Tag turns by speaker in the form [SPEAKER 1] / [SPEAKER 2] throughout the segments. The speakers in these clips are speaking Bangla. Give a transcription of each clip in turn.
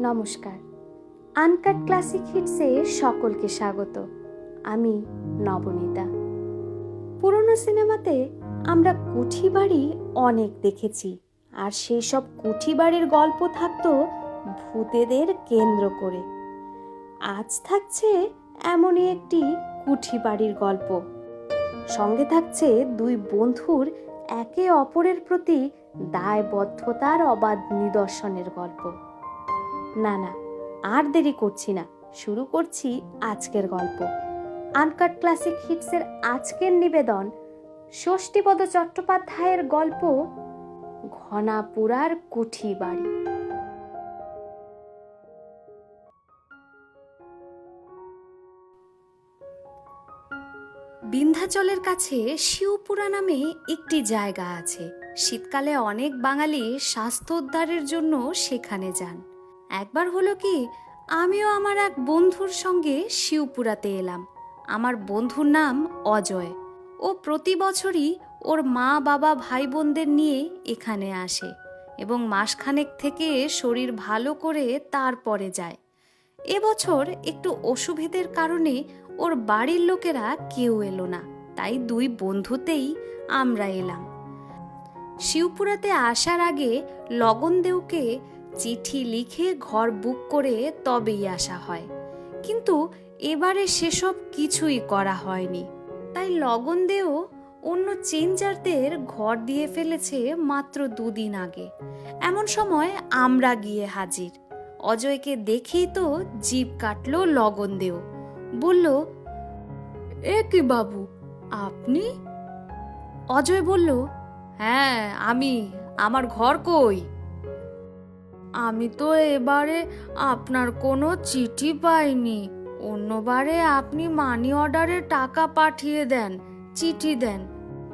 [SPEAKER 1] নমস্কার। আনকাট ক্লাসিক হিটসে সকলকে স্বাগত। আমি নবনীতা। পুরনো সিনেমাতে আমরা কুঠি বাড়ি অনেক দেখেছি, আর সেই সব কুঠি বাড়ির গল্প থাকত ভূতেদের কেন্দ্র করে। আজ থাকছে এমনই একটি কুঠি বাড়ির গল্প। সঙ্গে থাকছে দুই বন্ধুর একে অপরের প্রতি দায়বদ্ধতার অবাধ নিদর্শনের গল্প। না না, আর দেরি করছি না। শুরু করছি আজকের গল্প। আনকাট ক্লাসিক হিটসের আজকের নিবেদন, ষষ্ঠীপদ চট্টোপাধ্যায়ের গল্প, ঘনাপুরার কুঠি বাড়ি। বিন্ধ্যাচলের কাছে শিবপুরা নামে একটি জায়গা আছে। শীতকালে অনেক বাঙালি স্বাস্থ্যোদ্ধারের জন্য সেখানে যান। একবার হলো কি, আমিও আমার এক বন্ধুর সঙ্গে শিবপুরাতে এলাম। আমার বন্ধুর নাম অজয়। ও প্রতি বছরই ওর মা, বাবা ভাই বোনদের নিয়ে এখানে আসে এবং মাসখানেক থেকে শরীর ভালো করে তারপরে যায়। এবছর একটু অসুবিধের কারণে ওর বাড়ির লোকেরা কেউ এলো না, তাই দুই বন্ধুতেই আমরা এলাম। শিবপুরাতে আসার আগে লগন দেউকে চিঠি লিখে ঘর বুক করে তবেই আসা হয়। কিন্তু এবারে সেসব কিছুই করা হয়নি। তাই লগন দেও অন্য চেঞ্জারদের ঘর দিয়ে ফেলেছে মাত্র দুদিন আগে। এমন সময় আমরা গিয়ে হাজির। অজয়কে দেখেই তো জিভ কাটলো লগন দেও। বলল, এ কি বাবু, আপনি? অজয় বলল হ্যাঁ আমি। আমার ঘর কই? আমি তো এবারে আপনার কোনো চিঠি পাইনি। অন্যবারে আপনি মানি অর্ডারে টাকা পাঠিয়ে দেন, চিঠি দেন।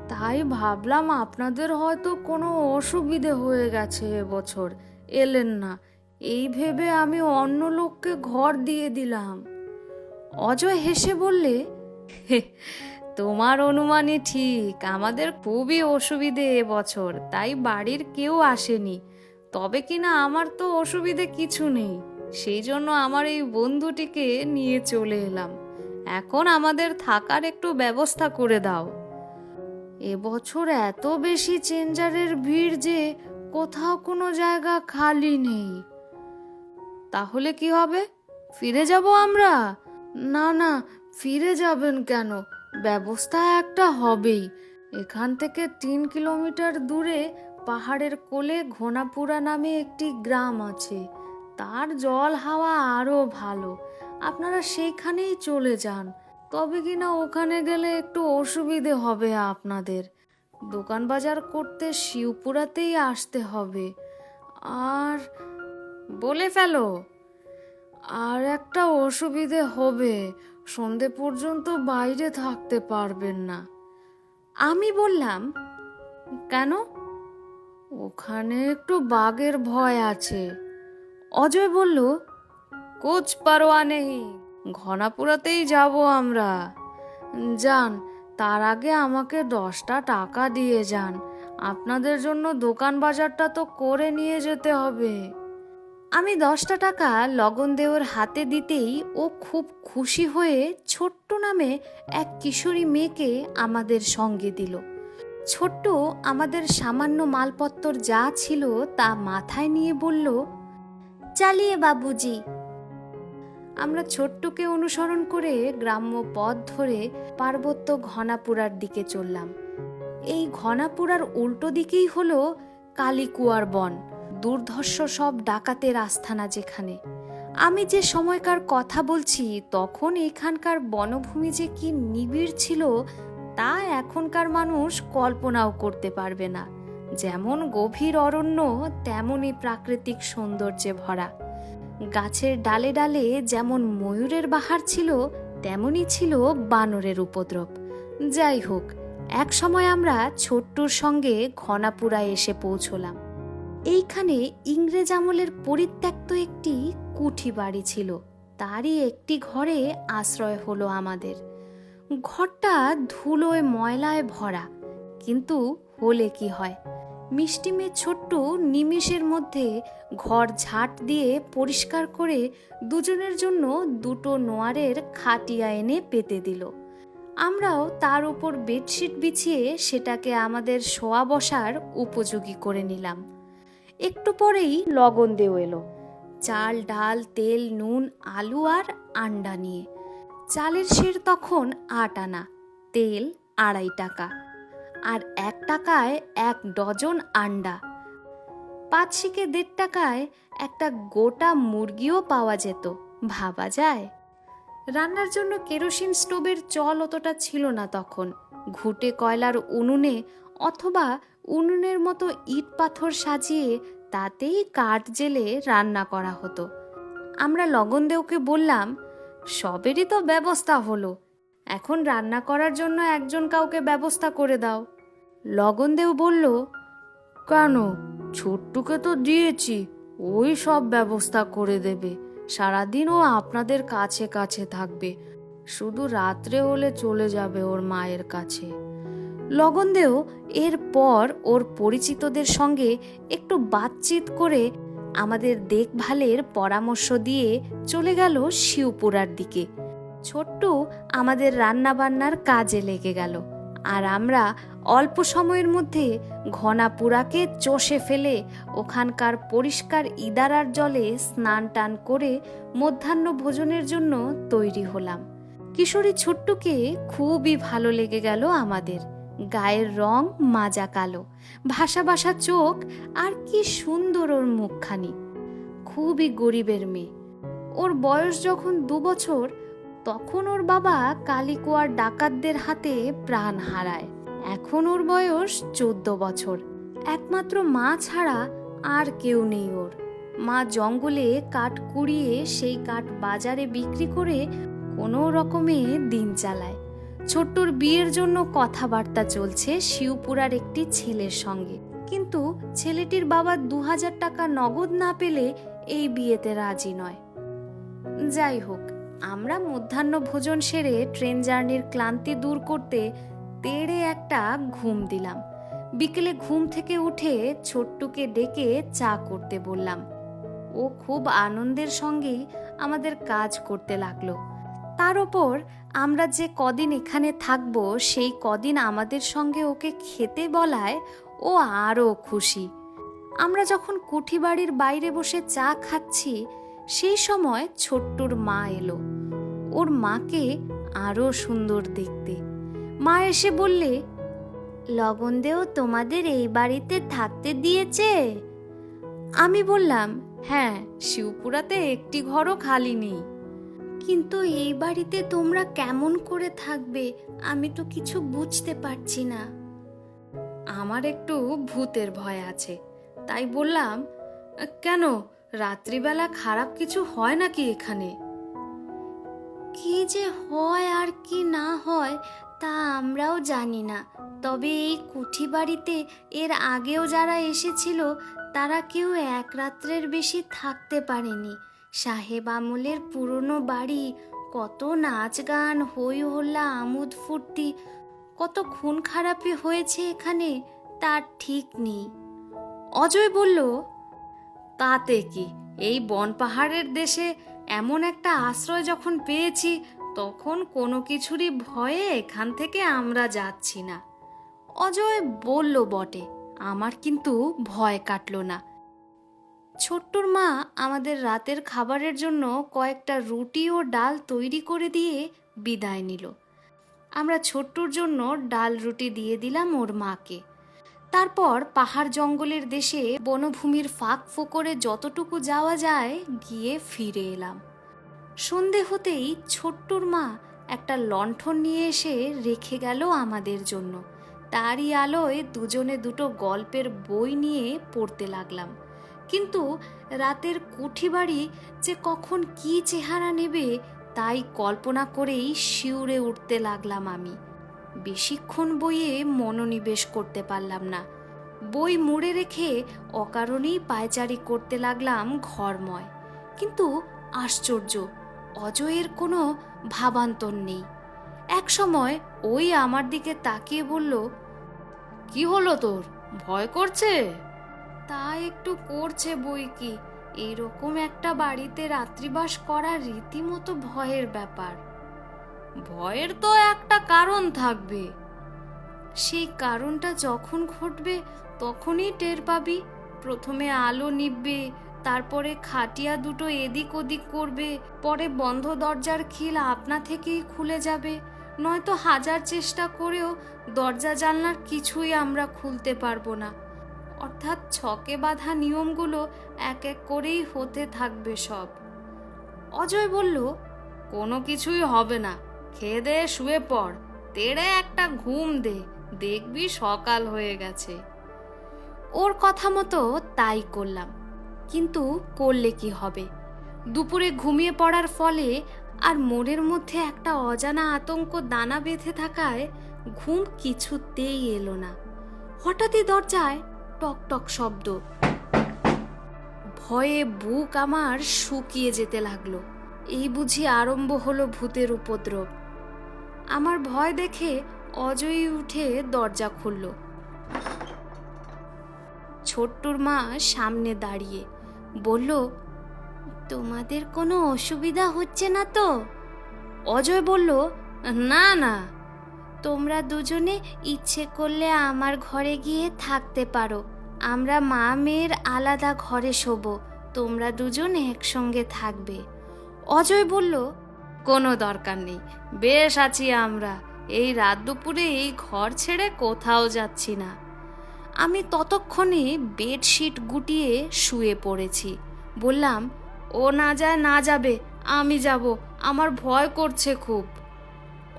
[SPEAKER 1] তাই ভাবলাম আপনাদের হয়তো কোনো অসুবিধে হয়ে গেছে এবছর এলেন না। এই ভেবে আমি অন্য লোককে ঘর দিয়ে দিলাম। অজয় হেসে বললে তোমার অনুমানই ঠিক, আমাদের খুবই অসুবিধে এবছর তাই বাড়ির কেউ আসেনি। তবে কিনা আমার তো অসুবিধে কিছু নেই। সেই জন্য আমার এই বন্ধুটিকে নিয়ে চলে এলাম। এখন আমাদের থাকার একটু ব্যবস্থা করে দাও। এবছর এত বেশি চেঞ্জারের ভিড় যে কোথাও কোনো জায়গা খালি নেই। তাহলে কি হবে? ফিরে যাব আমরা? না না, ফিরে যাবেন কেন? ব্যবস্থা একটা হবেই। এখান থেকে তিন কিলোমিটার দূরে পাহাড়ের কোলে ঘোনাপুরা নামে একটি গ্রাম আছে। তার জল হাওয়া আরও ভালো। আপনারা সেইখানেই চলে যান। তবে কিনা ওখানে গেলে একটু অসুবিধে হবে আপনাদের। দোকান বাজার করতে শিবপুরাতেই আসতে হবে। আর বলে ফেলো, আর একটা অসুবিধে হবে, সন্ধে পর্যন্ত বাইরে থাকতে পারবেন না। আমি বললাম, কেন? ওখানে একটু বাঘের ভয় আছে। অজয় বলল কোচ পারোয়া নেই, ঘনাপুরাতেই যাব আমরা। যান, তার আগে আমাকে দশটা টাকা দিয়ে যান। আপনাদের জন্য দোকান বাজারটা তো করে নিয়ে যেতে হবে। আমি দশটা টাকা লগন দেওর হাতে দিতেই ও খুব খুশি হয়ে ছোট্ট নামে এক কিশোরী মেয়েকে আমাদের সঙ্গে দিল। ছোট্ট আমাদের সামান্য মালপত্তর যা ছিল তা মাথায় নিয়ে বলল, চালিয়ে বাবুজি। আমরা ছোট্টকে অনুসরণ করে গ্রাম্য পথ ধরে পার্বত্য ঘনাপুরার দিকে চললাম। এই ঘনাপুরার উল্টো দিকেই হলো কালীকুয়ার বন, দুর্ধর্ষ সব ডাকাতের আস্থানা যেখানে। আমি যে সময়কার কথা বলছি, তখন এখানকার বনভূমি যে কি নিবিড় ছিল তা এখনকার মানুষ কল্পনাও করতে পারবে না। যেমন গভীর অরণ্য, তেমনই প্রাকৃতিক সৌন্দর্যে ভরা। গাছের ডালে ডালে যেমন ময়ূরের বাহার ছিল, তেমনই ছিল বানরের উপদ্রব। যাই হোক, এক সময় আমরা ছোট্টুর সঙ্গে ঘনাপুরায় এসে পৌঁছলাম। এইখানে ইংরেজ আমলের পরিত্যক্ত একটি কুঠি বাড়ি ছিল। তারই একটি ঘরে আশ্রয় হলো আমাদের। ঘরটা ধুলোয়, ময়লায় ভরা, কিন্তু হলে কি হয়? মিষ্টি মেয়ে ছোট্ট নিমেষের মধ্যে ঘর ঝাঁট দিয়ে পরিষ্কার করে দুজনের জন্য দুটো নোয়ারের খাটিয়া এনে পেতে দিল। আমরাও তার উপর বেডশিট বিছিয়ে সেটাকে আমাদের শোয়া বসার উপযোগী করে নিলাম। একটু পরেই লগন দেও এলো। চাল, ডাল, তেল, নুন, আলু আর আন্ডা নিয়ে। চালের সের তখন আট আনা, তেল আড়াই টাকা, আর এক টাকায় এক ডজন আন্ডা। পাঁচ শিকে দেড় টাকায় একটা গোটা মুরগিও পাওয়া যেত, ভাবা যায়। রান্নার জন্য কেরোসিন স্টোভের চল অতটা ছিল না তখন। ঘুটে কয়লার উনুনে অথবা উনুনের মতো ইট পাথর সাজিয়ে তাতেই কাঠ জেলে রান্না করা হতো। আমরা লগনদেওকে বললাম সবেরই তো ব্যবস্থা হলো। এখন রান্না করার জন্য একজন কাউকে ব্যবস্থা করে দাও। লগনদেও বলল, কেন? ছোট্টুকে তো দিয়েছি। ওই সব ব্যবস্থা করে দেবে। সারাদিন ও আপনাদের কাছে কাছে থাকবে। শুধু রাত্রে হলে চলে যাবে ওর মায়ের কাছে। লগনদেও এরপর ওর পরিচিতদের সঙ্গে একটু বাতচিত করে আমাদের দেখভালের পরামর্শ দিয়ে চলে গেল শিবপুরার দিকে। ছোট্ট আমাদের রান্নাবান্নার কাজে লেগে গেল। আর আমরা অল্প সময়ের মধ্যে ঘনাপুরাকে চষে ফেলে ওখানকার পরিষ্কার ইদারার জলে স্নান টান করে মধ্যাহ্ন ভোজনের জন্য তৈরি হলাম। কিশোরী ছোট্টকে খুবই ভালো লেগে গেল আমাদের। গায়ের রং মাজা কালো, ভাসা ভাসা চোখ, আর কি সুন্দর ওর মুখখানি। খুবই গরিবের মেয়ে। ওর বয়স যখন দু বছর, তখন ওর বাবা কালিকুয়ার ডাকাতদের হাতে প্রাণ হারায়। এখন ওর বয়স চোদ্দ বছর। একমাত্র মা ছাড়া আর কেউ নেই ওর। মা জঙ্গলে কাঠ কুড়িয়ে সেই কাঠ বাজারে বিক্রি করে কোনো রকমে দিন চালায়। ছোট্টর বিয়ের জন্য কথাবার্তা চলছে শিবপুরার একটি ছেলের সঙ্গে। কিন্তু ছেলেটির বাবা দু হাজার টাকা নগদ না পেলে এই বিয়েতে রাজি নয়। যাই হোক, আমরা মধ্যাহ্ন ভোজন সেরে ট্রেন জার্নির ক্লান্তি দূর করতে তেড়ে একটা ঘুম দিলাম। বিকেলে ঘুম থেকে উঠে ছোট্টুকে ডেকে চা করতে বললাম। ও খুব আনন্দের সঙ্গেই আমাদের কাজ করতে লাগল। তার ওপর আমরা যে কদিন এখানে থাকব, সেই কদিন আমাদের সঙ্গে ওকে খেতে বলায় ও আরও খুশি। আমরা যখন কুঠি বাড়ির বাইরে বসে চা খাচ্ছি, সেই সময় ছোট্টুর মা এলো। ওর মাকে আরও সুন্দর দেখতে। মা এসে বললে লগনদেও তোমাদের এই বাড়িতে থাকতে দিয়েছে? আমি বললাম হ্যাঁ শিবপুরাতে একটি ঘরও খালি নেই। কিন্তু এই বাড়িতে তোমরা কেমন করে থাকবে আমি তো কিছু বুঝতে পারছি না। আমার একটু ভূতের ভয় আছে তাই বললাম কেন রাত্রিবেলা খারাপ কিছু হয় নাকি এখানে? কি যে হয় আর কি না হয় তা আমরাও জানি না তবে এই কুঠি বাড়িতে এর আগেও যারা এসেছিল তারা কেউ এক রাত্রের বেশি থাকতে পারেনি। সাহেব আমলের পুরনো বাড়ি, কত নাচ গান হই হল্লা, আমোদ ফুর্তি, কত খুন খারাপি হয়েছে এখানে, তার ঠিক নেই। অজয় বলল, তাতে কি? এই বন পাহাড়ের দেশে এমন একটা আশ্রয় যখন পেয়েছি, তখন কোনো কিছুরই ভয়ে এখান থেকে আমরা যাচ্ছি না। অজয় বলল বটে, আমার কিন্তু ভয় কাটলো না। ছোট্টর মা আমাদের রাতের খাবারের জন্য কয়েকটা রুটি ও ডাল তৈরি করে দিয়ে বিদায় নিল। আমরা ছোট্টুর জন্য ডাল রুটি দিয়ে দিলাম ওর মাকে। তারপর পাহাড় জঙ্গলের দেশে বনভূমির ফাঁক ফোকরে যতটুকু যাওয়া যায় গিয়ে ফিরে এলাম। সন্ধে হতেই ছোট্টুর মা একটা লণ্ঠন নিয়ে এসে রেখে গেল আমাদের জন্য। তারই আলোয় দুজনে দুটো গল্পের বই নিয়ে পড়তে লাগলাম। কিন্তু রাতের কুঠি বাড়ি যে কখন কি চেহারা নেবে তাই কল্পনা করেই শিউরে উঠতে লাগলাম আমি। বেশিক্ষণ বইয়ে মনোনিবেশ করতে পারলাম না। বই মুড়ে রেখে অকারণেই পায়চারি করতে লাগলাম ঘরময়। কিন্তু আশ্চর্য, অজয়ের কোনো ভাবান্তর নেই। এক সময় ওই আমার দিকে তাকিয়ে বলল, কি হলো তোর? ভয় করছে? তা একটু করছে বই কি? এরকম একটা বাড়িতে রাত্রিবাস করা রীতিমতো ভয়ের ব্যাপার। ভয়ের তো একটা কারণ থাকবে। সেই কারণটা যখন ঘটবে, তখনই টের পাবি। প্রথমে আলো নিববে, তারপরে খাটিয়া দুটো এদিক ওদিক করবে, পরে বন্ধ দরজার খিল আপনা থেকেই খুলে যাবে। নয়তো হাজার চেষ্টা করেও দরজা জানলার কিছুই আমরা খুলতে পারব না। অর্থাৎ ছকে বাঁধা নিয়মগুলো এক এক করেই হতে থাকবে সব। অজয় বলল, কোনো কিছুই হবে না। খেয়ে দে, শুয়ে পড়। তেড়ে একটা ঘুম দে। দেখবি সকাল হয়ে গেছে। ওর কথা মতো তাই করলাম। কিন্তু করলে কি হবে? দুপুরে ঘুমিয়ে পড়ার ফলে আর মনের মধ্যে একটা অজানা আতঙ্ক দানা বেঁধে থাকায় ঘুম কিছুতেই এলো না। হঠাৎই দরজায় টক টক শব্দ। ভয়ে বুক আমার শুকিয়ে যেতে লাগল। এই বুঝি আরম্ভ হলো ভূতের উপদ্রব। আমার ভয় দেখে অজয়ী উঠে দরজা খুলল। ছোট্টুর মা সামনে দাঁড়িয়ে বলল, তোমাদের কোনো অসুবিধা হচ্ছে না তো? অজয় বলল, না না তোমরা দুজনে ইচ্ছে করলে আমার ঘরে গিয়ে থাকতে পারো। আমরা মা মেয়ের আলাদা ঘরে শোবো তোমরা দুজন একসঙ্গে থাকবে। অজয় বলল কোনো দরকার নেই বেশ আছি আমরা। এই রাত দুপুরে এই ঘর ছেড়ে কোথাও যাচ্ছি না। আমি ততক্ষণে বেডশিট গুটিয়ে শুয়ে পড়েছি। বললাম ও না যায় না যাবে আমি যাব আমার ভয় করছে খুব।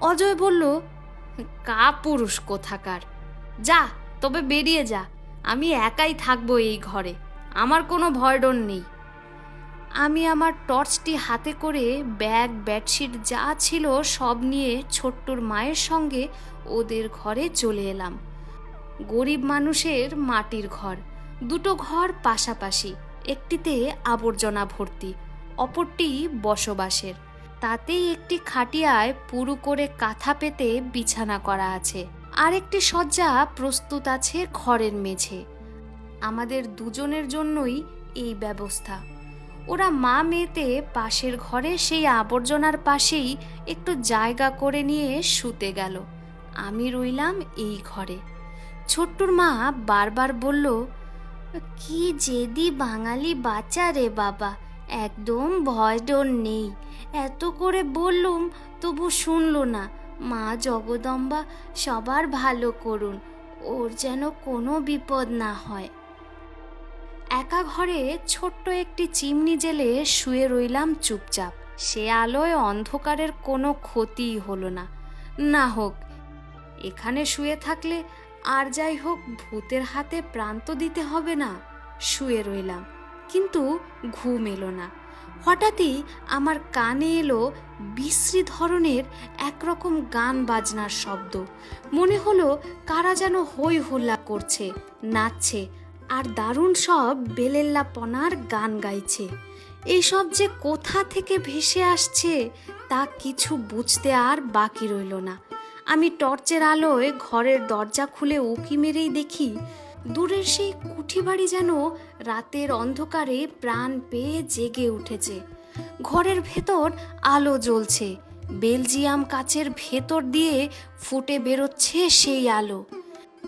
[SPEAKER 1] অজয় বলল কা পুরুষ কোথাকার। যা, তবে বেরিয়ে যা। আমি একাই থাকব এই ঘরে। আমার কোনো ভয় ডর নেই। আমি আমার টর্চটি হাতে করে ব্যাগ, বেডশিট যা ছিল সব নিয়ে ছোট্টুর মায়ের সঙ্গে ওদের ঘরে চলে এলাম। গরিব মানুষের মাটির ঘর। দুটো ঘর পাশাপাশি, একটিতে আবর্জনা ভর্তি, অপরটি বসবাসের। তাতেই একটি খাটিয়ায় পুরু করে কাঁথা পেতে বিছানা করা আছে। আর একটি শয্যা প্রস্তুত আছে ঘরের মেঝে। আমাদের দুজনের জন্যই এই ব্যবস্থা। ওরা মা মেয়েতে পাশের ঘরে সেই আবর্জনার পাশেই একটু জায়গা করে নিয়ে শুতে গেল। আমি রইলাম এই ঘরে। ছোট্টুর মা বারবার বলল, কি জেদি বাঙালি বাচ্চা রে বাবা! একদম ভয় ডর নেই। এত করে বললুম, তবু শুনল না। মা জগদম্বা, সবার ভালো করুন, ওর যেন কোনো বিপদ না হয়। একা ঘরে ছোট্ট একটি চিমনি জেলে শুয়ে রইলাম চুপচাপ। সে আলোয় অন্ধকারের কোনো ক্ষতিই হলো না। না হোক, এখানে শুয়ে থাকলে আর যাই হোক, ভূতের হাতে প্রান্ত দিতে হবে না। শুয়ে রইলাম। কিন্তু ঘুম এলো না। হঠাৎই আমার কানে এলো বিশ্রী ধরনের একরকম গান বাজনার শব্দ। মনে হলো কারা যেন হই হল্লা করছে, নাচছে, আর দারুণ সব বেলেল্লাপনার গান গাইছে। এইসব যে কোথা থেকে ভেসে আসছে তা কিছু বুঝতে আর বাকি রইল না। আমি টর্চের আলোয় ঘরের দরজা খুলে উকি মেরেই দেখি দূরের সেই কুঠি বাড়ি যেন রাতের অন্ধকারে প্রাণ পেয়ে জেগে উঠেছে। ঘরের ভেতর আলো জ্বলছে। বেলজিয়াম কাচের ভেতর দিয়ে ফুটে বেরোচ্ছে সেই আলো।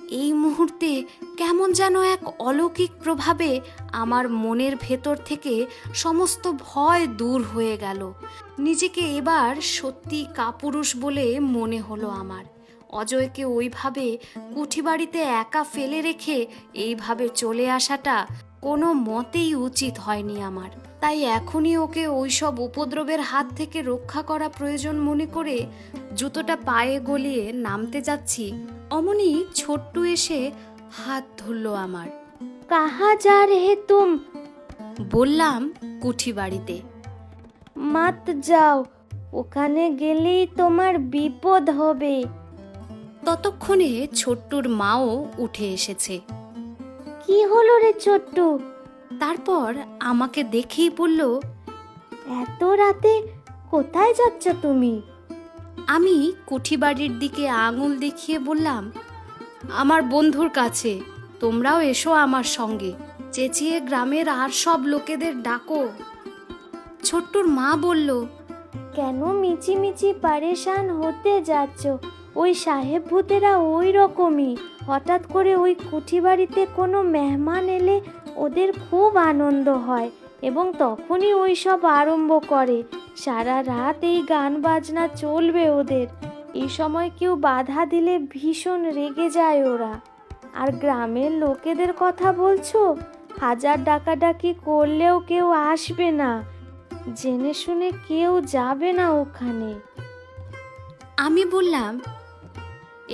[SPEAKER 1] এই মুহূর্তে কেমন যেন এক অলৌকিক প্রভাবে আমার মনের ভেতর থেকে সমস্ত ভয় দূর হয়ে গেল। নিজেকে এবার সত্যি কাপুরুষ বলে মনে হলো আমার। অজয়কে ওইভাবে কুঠি বাড়িতে একা ফেলে রেখে এইভাবে চলে আসাটা কোনো মতেই উচিত হয়নি আমার। তাই এখনই ওকে ওইসব উপদ্রবের হাত থেকে রক্ষা করা প্রয়োজন মনে করে জুতোটা পায়ে গলিয়ে নামতে যাচ্ছি। অমনি ছোট্টু এসে হাত ধরল আমার।
[SPEAKER 2] কাহা যা রে তুম?
[SPEAKER 1] বললাম কুঠি বাড়িতে
[SPEAKER 2] মাত যাও ওখানে গেলেই তোমার বিপদ হবে।
[SPEAKER 1] ততক্ষণে ছোট্টুর মাও উঠে এসেছে।
[SPEAKER 2] কি হলো রে ছোট্টু?
[SPEAKER 1] তারপর আমাকে দেখেই বলল
[SPEAKER 2] এত রাতে কোথায় যাচ্ছ তুমি?
[SPEAKER 1] আমি কুঠি বাড়ির দিকে আঙুল দেখিয়ে বললাম আমার বন্ধুর কাছে তোমরাও এসো আমার সঙ্গে। চেঁচিয়ে গ্রামের আর সব লোকেদের ডাকো। ছোট্টুর মা বলল
[SPEAKER 2] কেন মিচি মিচি পারেশান হতে যাচ্ছ? ওই সাহেব ভূতেরা ওই রকমই হঠাৎ করে ওই কুঠি বাড়িতে কোনো মেহমান এলে ওদের খুব আনন্দ হয় এবং তখনই ওই সব আরম্ভ করে। সারা রাত এই গান বাজনা চলবে ওদের। এই সময় কেউ বাধা দিলে ভীষণ রেগে যায় ওরা। আর গ্রামের লোকেদের কথা বলছো? হাজার ডাকাডাকি করলেও কেউ আসবে না। জেনে শুনে কেউ যাবে না ওখানে।
[SPEAKER 1] আমি বললাম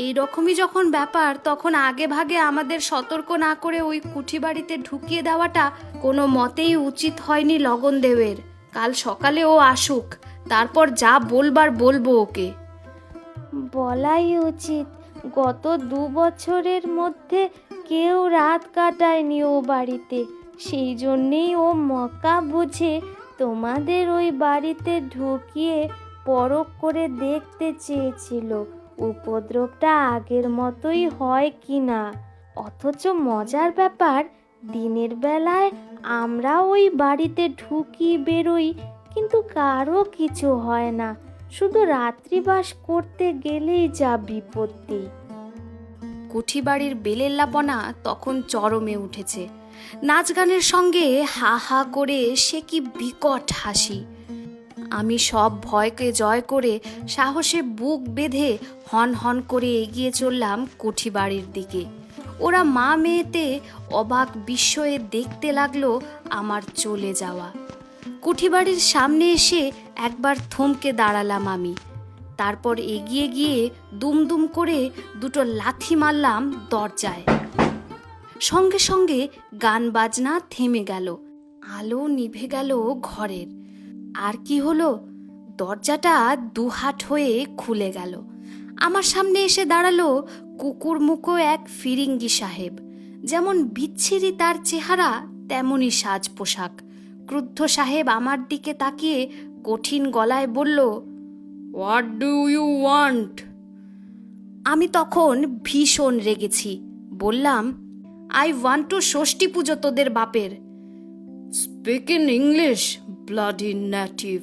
[SPEAKER 1] এই রকমই যখন ব্যাপার, তখন আগে ভাগে আমাদের সতর্ক না করে ওই কুঠি বাড়িতে ঢুকিয়ে দেওয়াটা কোনো মতেই উচিত হয়নি লগন দেবের। কাল সকালে ও আসুক, তারপর যা বলবার বলব ওকে।
[SPEAKER 2] বলাই উচিত, গত দু বছরের মধ্যে কেউ রাত কাটায়নি ও বাড়িতে, সেই জন্যেই ও মকা বুঝে তোমাদের ওই বাড়িতে ঢুকিয়ে পরখ করে দেখতে চেয়েছিল। উপদ্রবটা আগের মতোই হয় কি না অথচ মজার ব্যাপার, দিনের বেলায় আমরা ওই বাড়িতে ঢুকি বেরোই, কিন্তু কারও কিছু হয় না। শুধু রাত্রিবাস করতে গেলেই যা বিপত্তি।
[SPEAKER 1] কুঠি বাড়ির বেলেল্লাপনা তখন চরমে উঠেছে। নাচ গানের সঙ্গে হা হা করে সে কি বিকট হাসি। আমি সব ভয়কে জয় করে সাহসে বুক বেঁধে হন হন করে এগিয়ে চললাম কুঠি বাড়ির দিকে। ওরা মা মেয়েতে অবাক বিস্ময়ে দেখতে লাগল আমার চলে যাওয়া। কুঠি বাড়ির সামনে এসে একবার থমকে দাঁড়ালাম আমি। তারপর এগিয়ে গিয়ে দুমদুম করে দুটো লাথি মারলাম দরজায়। সঙ্গে সঙ্গে গান বাজনা থেমে গেল। আলো নিভে গেল ঘরের। আর কি হলো? দরজাটা দুহাট হয়ে খুলে গেল। আমার সামনে এসে দাঁড়াল কুকুর মুখো এক ফিরিঙ্গি সাহেব। যেমন বিচ্ছিরি তার চেহারা, তেমনই সাজ পোশাক ক্রুদ্ধ সাহেব আমার দিকে তাকিয়ে কঠিন গলায় বলল হোয়াট ডু ইউ ওয়ান্ট আমি তখন ভীষণ রেগেছি। বললাম আই ওয়ান্ট টু ষষ্ঠী পুজো তোদের বাপের। Speak in English bloody native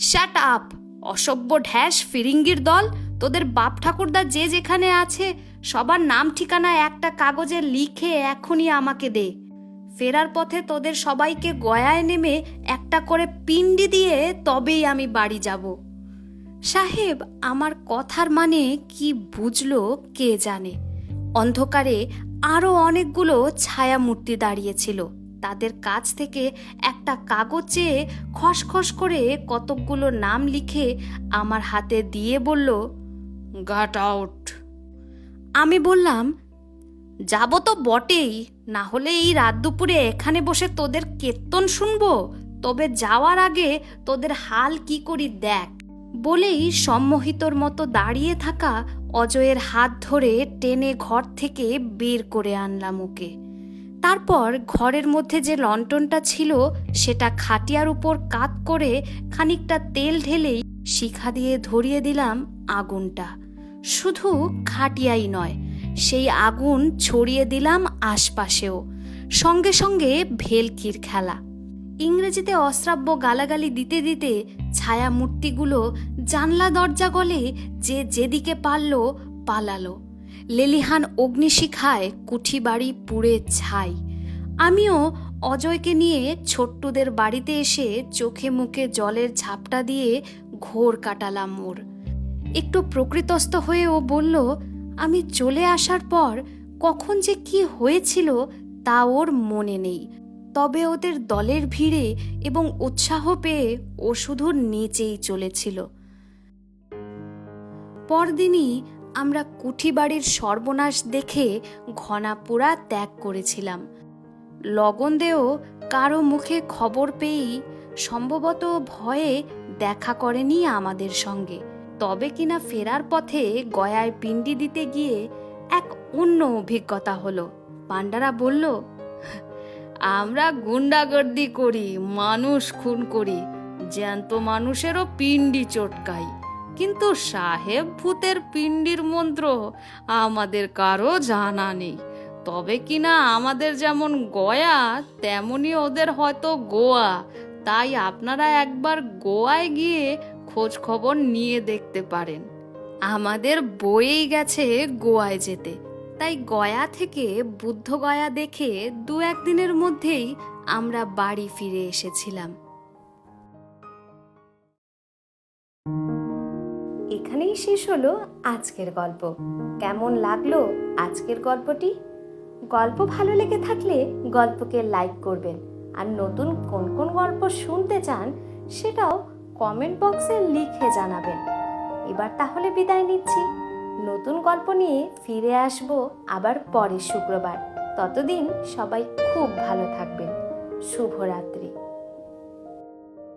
[SPEAKER 1] shut up অসভ্য ঢ্যাস, ফিরিঙ্গির দল। তোদের বাপ ঠাকুরদা যে যেখানে আছে, সবার নাম, ঠিকানা, একটা কাগজে লিখে এখনই আমাকে দে। ফেরার পথে তোদের সবাইকে গয়ায় নেমে একটা করে পিণ্ডি দিয়ে তবেই আমি বাড়ি যাব। সাহেব, আমার কথার মানে কি বুঝলো কে জানে? অন্ধকারে আরও অনেকগুলো ছায়ামূর্তি দাঁড়িয়েছিল তাদের কাছ থেকে একটা কাগজ চেয়ে খসখস করে কতকগুলো নাম লিখে আমার হাতে দিয়ে বলল গাট আউট আমি বললাম, যাব তো বটেই, না হলে এই রাত দুপুরে এখানে বসে তোদের কীর্তন শুনব, তবে যাওয়ার আগে তোদের হাল কি করি দেখ। বলেই সম্মোহিতর মতো দাঁড়িয়ে থাকা অজয়ের হাত ধরে টেনে ঘর থেকে বের করে আনলাম ওকে। তারপর ঘরের মধ্যে যে লন্ঠনটা ছিল, সেটা খাটিয়ার উপর কাত করে খানিকটা তেল ঢেলেই শিখা দিয়ে ধরিয়ে দিলাম আগুনটা। শুধু খাটিয়াই নয়, সেই আগুন ছড়িয়ে দিলাম আশপাশেও। সঙ্গে সঙ্গে ভেলকির খেলা। ইংরেজিতে অশ্রাব্য গালাগালি দিতে দিতে ছায়া মূর্তিগুলো জানলা দরজা গলে যে যেদিকে পারল পালালো। লেলিহান অগ্নিশিখায় কুঠি বাড়ি পুড়ে ছাই। আমিও অজয়কে নিয়ে ছোট্টুদের বাড়িতে এসে চোখে মুখে জলের ঝাপটা দিয়ে ঘোর কাটালাম ওর। একটু প্রকৃতস্থ হয়ে ও বলল, আমি চলে আসার পর কখন যে কি হয়েছিল তা ওর মনে নেই। তবে ওদের দলের ভিড়ে এবং উৎসাহ পেয়ে ও শুধু নেচেই চলেছিল। পরদিনই আমরা কুঠি বাড়ির সর্বনাশ দেখে ঘনাপুরা ত্যাগ করেছিলাম। লগনদেও কারও মুখে খবর পেয়েই সম্ভবত ভয়ে দেখা করেনি আমাদের সঙ্গে। তবে কিনা ফেরার পথে গয়ায় পিণ্ডি দিতে গিয়ে এক অন্য অভিজ্ঞতা হলো। পাণ্ডারা বলল, আমরা গুন্ডাগর্দি করি, মানুষ খুন করি, জ্যান্ত মানুষেরও পিণ্ডি চটকাই। কিন্তু সাহেব ভূতের পিণ্ডির মন্ত্র আমাদের কারও জানা নেই। তবে কিনা আমাদের যেমন গয়া, তেমনি ওদের হয়তো গোয়া। তাই আপনারা একবার গোয়ায় গিয়ে খোঁজ খবর নিয়ে দেখতে পারেন। আমাদের বয়েই গেছে গোয়ায় যেতে। তাই গয়া থেকে বুদ্ধ গয়া দেখে দু একদিনের মধ্যেই আমরা বাড়ি ফিরে এসেছিলাম। এখানেই শেষ হলো আজকের গল্প। কেমন লাগল আজকের গল্পটি? গল্প ভালো লেগে থাকলে গল্পকে লাইক করবেন। আর নতুন কোন কোন গল্প শুনতে চান সেটাও কমেন্ট বক্সে লিখে জানাবেন। এবার তাহলে বিদায় নিচ্ছি। নতুন গল্প নিয়ে ফিরে আসব আবার পরের শুক্রবার। ততদিন সবাই খুব ভালো থাকবেন। শুভরাত্রি।